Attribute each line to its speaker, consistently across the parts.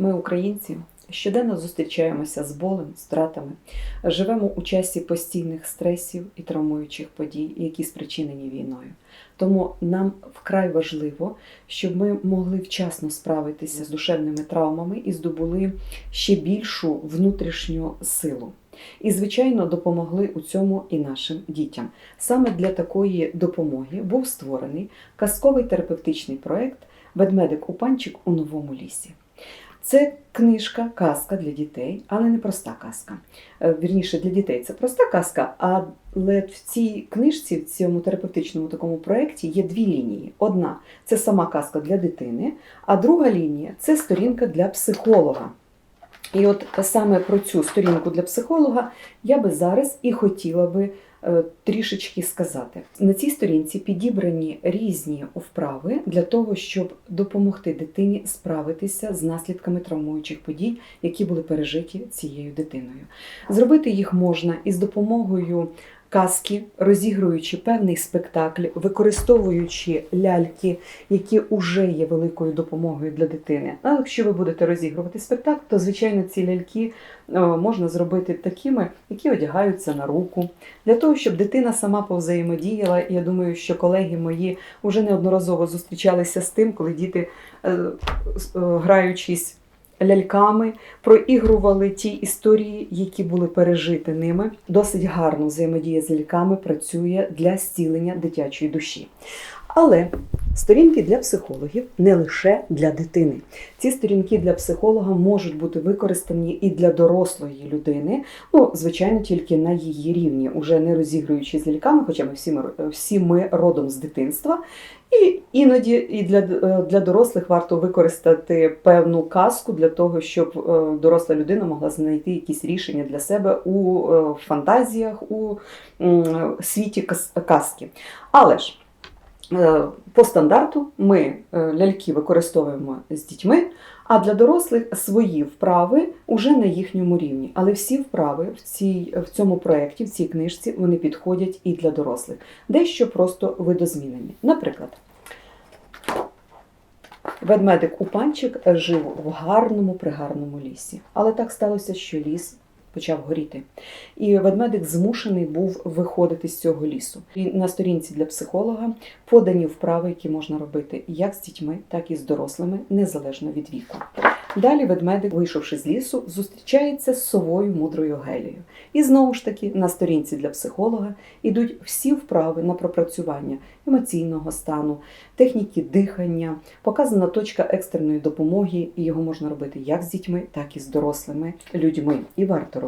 Speaker 1: Ми, українці, щоденно зустрічаємося з болем, стратами, живемо у часі постійних стресів і травмуючих подій, які спричинені війною. Тому нам вкрай важливо, щоб ми могли вчасно справитися з душевними травмами і здобули ще більшу внутрішню силу. І, звичайно, допомогли у цьому і нашим дітям. Саме для такої допомоги був створений казковий терапевтичний проект Ведмедик Упанчик у новому лісі. Це книжка, казка для дітей, але не проста казка. Е, Вірніше, для дітей це проста казка, але в цій книжці, в цьому терапевтичному такому проєкті є дві лінії. Одна це сама казка для дитини, а друга лінія це сторінка для психолога. І от саме про цю сторінку для психолога я би зараз і хотіла би трішечки сказати. На цій сторінці підібрані різні вправи для того, щоб допомогти дитині справитися з наслідками травмуючих подій, які були пережиті цією дитиною. Зробити їх можна із допомогою казки, розігруючи певний спектакль, використовуючи ляльки, які вже є великою допомогою для дитини. А якщо ви будете розігрувати спектакль, то звичайно ці ляльки е, можна зробити такими, які одягаються на руку, для того, щоб дитина сама повзаємодіяла. Я думаю, що колеги мої вже неодноразово зустрічалися з тим, коли діти, е, е, граючись ляльками, проігрували ті історії, які були пережити ними. Досить гарно взаємодія з ляльками працює для зцілення дитячої душі. Але сторінки для психологів не лише для дитини. Ці сторінки для психолога можуть бути використані і для дорослої людини, ну, звичайно, тільки на її рівні, уже не розігруючи з ляльками, хоча ми всі ми, всі ми родом з дитинства. І іноді і для, е, для дорослих варто використати певну казку для того, щоб е, доросла людина могла знайти якісь рішення для себе у е, фантазіях, у світі казки. Але ж по стандарту ми е, ляльки використовуємо з дітьми, а для дорослих свої вправи уже на їхньому рівні. Але всі вправи в, цій, в цьому проєкті, в цій книжці, вони підходять і для дорослих. Дещо просто видозмінені. Наприклад, ведмедик Упанчик жив в гарному пригарному лісі. Але так сталося, що ліс почав горіти. І ведмедик змушений був виходити з цього лісу. І на сторінці для психолога подані вправи, які можна робити як з дітьми, так і з дорослими, незалежно від віку. Далі ведмедик, вийшовши з лісу, зустрічається з совою мудрою Гелією. І знову ж таки на сторінці для психолога йдуть всі вправи на пропрацювання емоційного стану, техніки дихання, показана точка екстреної допомоги, і його можна робити як з дітьми, так і з дорослими людьми. І варто робити.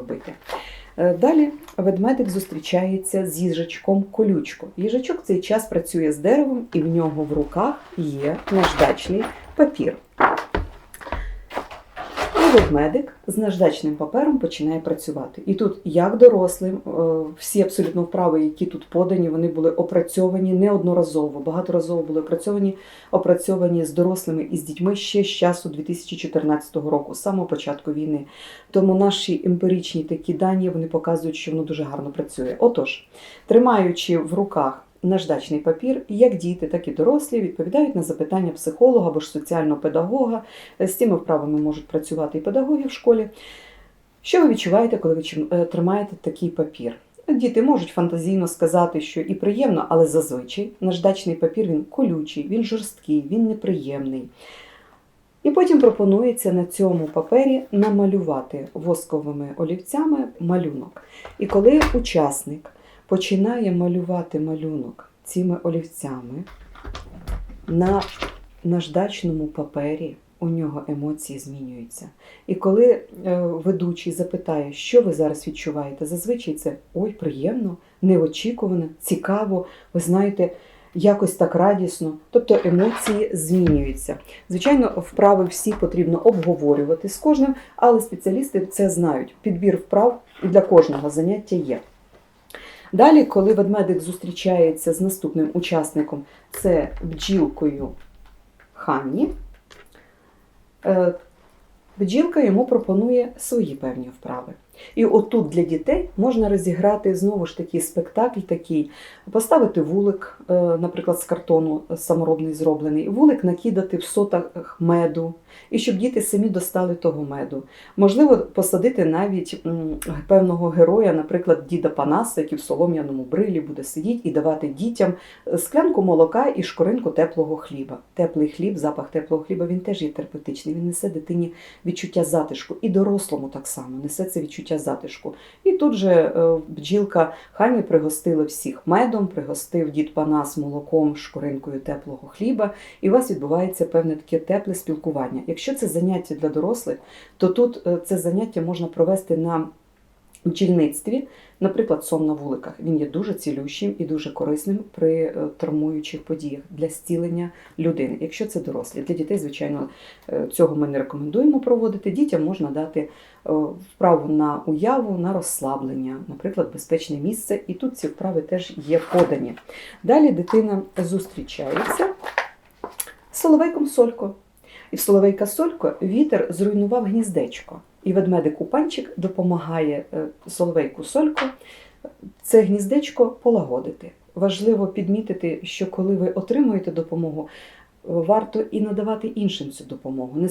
Speaker 1: Е, Далі ведмедик зустрічається з їжачком колючко. Їжачок цей час працює з деревом, і в нього в руках є наждачний папір. Ведмедик з наждачним папером починає працювати. І тут, як дорослим, е, всі абсолютно вправи, які тут подані, вони були опрацьовані неодноразово, багаторазово були опрацьовані, опрацьовані з дорослими і з дітьми ще з часу 2014 року, з самого початку війни. Тому наші емпіричні такі дані вони показують, що воно дуже гарно працює. Отож, тримаючи в руках наждачний папір, як діти, так і дорослі відповідають на запитання психолога або ж соціального педагога. З цими вправами можуть працювати і педагоги в школі. Що ви відчуваєте, коли ви е, тримаєте такий папір? Діти можуть фантазійно сказати, що і приємно, але зазвичай наждачний папір він колючий, він жорсткий, він неприємний. І потім пропонується на цьому папері намалювати восковими олівцями малюнок. І коли учасник починає малювати малюнок цими олівцями на наждачному папері, у нього емоції змінюються. І коли е, ведучий запитає, що ви зараз відчуваєте, зазвичай це ой, приємно, неочікувано, цікаво, ви знаєте, якось так радісно. Тобто емоції змінюються. Звичайно, вправи всі потрібно обговорювати з кожним, але спеціалісти це знають. Підбір вправ для кожного заняття є. Далі, коли ведмедик зустрічається з наступним учасником, це бджілкою Ханні, е, бджілка йому пропонує свої певні вправи. І отут для дітей можна розіграти знову ж таки спектакль такий, поставити вулик, е, наприклад, з картону е, саморобний зроблений, вулик накидати в сотах меду, і щоб діти самі достали того меду. Можливо, посадити навіть певного героя, наприклад, діда Панаса, який в солом'яному брилі буде сидіти і давати дітям е, склянку молока і шкоринку теплого хліба. Теплий хліб, запах теплого хліба, він теж є терапевтичний. Він несе дитині відчуття затишку, і дорослому так само несе це відчуття затишку. І тут же е, бджілка Хані пригостила всіх медом, пригостив дід Панас молоком, шкуринкою теплого хліба, і у вас відбувається певне таке тепле спілкування. Якщо це заняття для дорослих, то тут е, це заняття можна провести на бджільництві, наприклад, сон на вуликах. Він є дуже цілющим і дуже корисним при е, травмуючих подіях для зцілення людини. Якщо це дорослі, для дітей, звичайно, е, цього ми не рекомендуємо проводити. Дітям можна дати е, вправу на уяву, на розслаблення, наприклад, безпечне місце, і тут ці вправи теж є подані. Далі дитина зустрічається з соловейком Солько. І в соловейка Солько вітер зруйнував гніздечко. І ведмедик Упанчик допомагає е, соловейку Солько це гніздечко полагодити. Важливо підмітити, що коли ви отримуєте допомогу, варто і надавати іншим цю допомогу,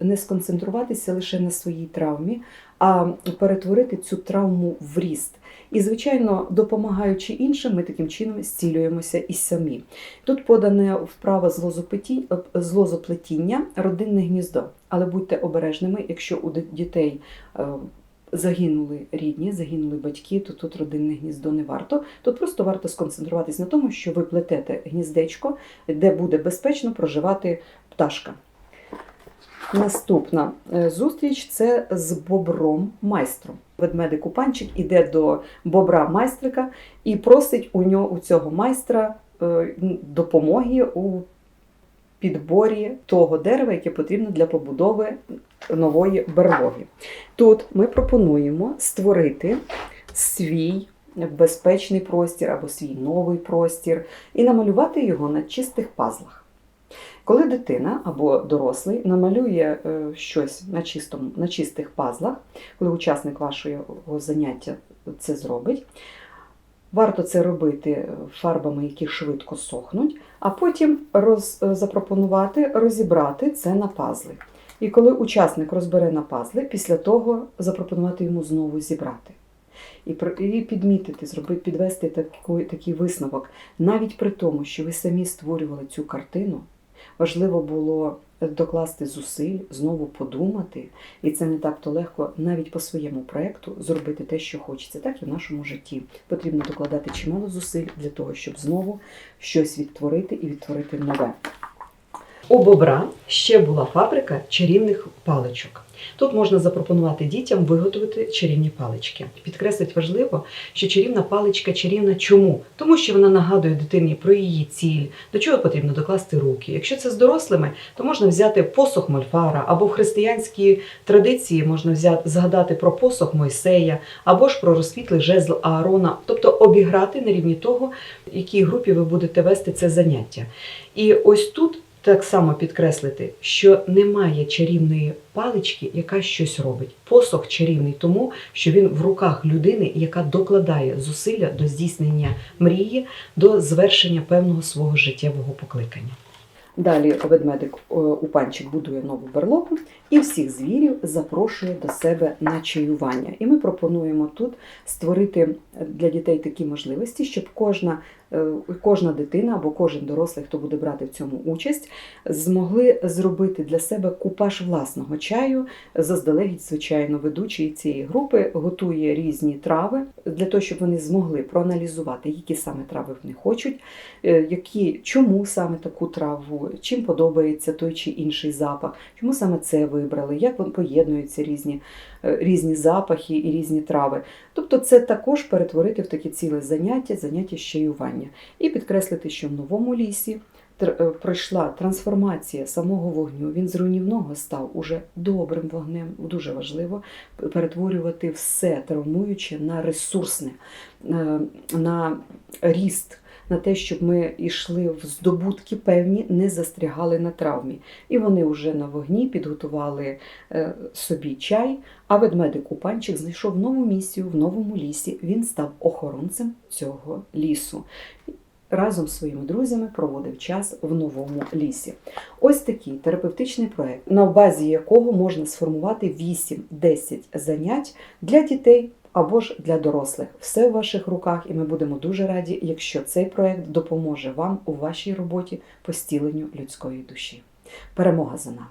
Speaker 1: не сконцентруватися лише на своїй травмі, а перетворити цю травму в ріст. І, звичайно, допомагаючи іншим, ми таким чином зцілюємося і самі. Тут подане вправа з лозоплетіння родинне гніздо. Але будьте обережними, якщо у дітей е, загинули рідні, загинули батьки, то тут родинне гніздо не варто. Тут просто варто сконцентруватись на тому, що ви плетете гніздечко, де буде безпечно проживати пташка. Наступна е, зустріч це з бобром майстром. Ведмедик Упанчик іде до бобра майстрика і просить у нього у цього майстра е, допомоги у підборі того дерева, яке потрібно для побудови нової берлоги. Тут ми пропонуємо створити свій безпечний простір або свій новий простір і намалювати його на чистих пазлах. Коли дитина або дорослий намалює е, щось на, чистому, на чистих пазлах, коли учасник вашого заняття це зробить, варто це робити фарбами, які швидко сохнуть, а потім роз, запропонувати розібрати це на пазли. І коли учасник розбере на пазли, після того запропонувати йому знову зібрати. І підмітити, зробити, підвести такий, такий висновок. Навіть при тому, що ви самі створювали цю картину, важливо було докласти зусиль, знову подумати, і це не так то легко навіть по своєму проєкту зробити те, що хочеться. Так і в нашому житті потрібно докладати чимало зусиль для того, щоб знову щось відтворити і відтворити нове. У бобра ще була фабрика чарівних паличок. Тут можна запропонувати дітям виготовити чарівні палички. Підкреслить важливо, що чарівна паличка чарівна чому? Тому що вона нагадує дитині про її ціль, до чого потрібно докласти руки. Якщо це з дорослими, то можна взяти посох Мольфара, або в християнській традиції можна взяти, згадати про посох Мойсея, або ж про розквітлий жезл Аарона, тобто обіграти на рівні того, якій групі ви будете вести це заняття. І ось тут так само підкреслити, що немає чарівної палички, яка щось робить. Посох чарівний тому, що він в руках людини, яка докладає зусилля до здійснення мрії, до звершення певного свого життєвого покликання. Далі ведмедик е, Упанчик будує нову берлогу і всіх звірів запрошує до себе на чаювання. І ми пропонуємо тут створити для дітей такі можливості, щоб кожна, кожна дитина або кожен дорослий, хто буде брати в цьому участь, змогли зробити для себе купаж власного чаю. Заздалегідь, звичайно, ведучий цієї групи готує різні трави для того, щоб вони змогли проаналізувати, які саме трави вони хочуть, е, які, чому саме таку траву, чим подобається той чи інший запах, чому саме це вибрали, як поєднуються різні, е, різні запахи і різні трави. Тобто це також перетворити в таке ціле заняття, заняття з чаювання. І підкреслити, що в новому лісі е, пройшла трансформація самого вогню. Він з руйнівного став уже добрим вогнем. Дуже важливо перетворювати все травмуюче на ресурсне, е, на ріст, на те, щоб ми йшли в здобутки певні, не застрягали на травмі. І вони вже на вогні підготували е, собі чай. А ведмедик Упанчик знайшов нову місію в новому лісі. Він став охоронцем цього лісу. Разом з своїми друзями проводив час в новому лісі. Ось такий терапевтичний проект, на базі якого можна сформувати 8-10 занять для дітей або ж для дорослих. Все в ваших руках, і ми будемо дуже раді, якщо цей проект допоможе вам у вашій роботі по стіленню людської душі. Перемога за нами!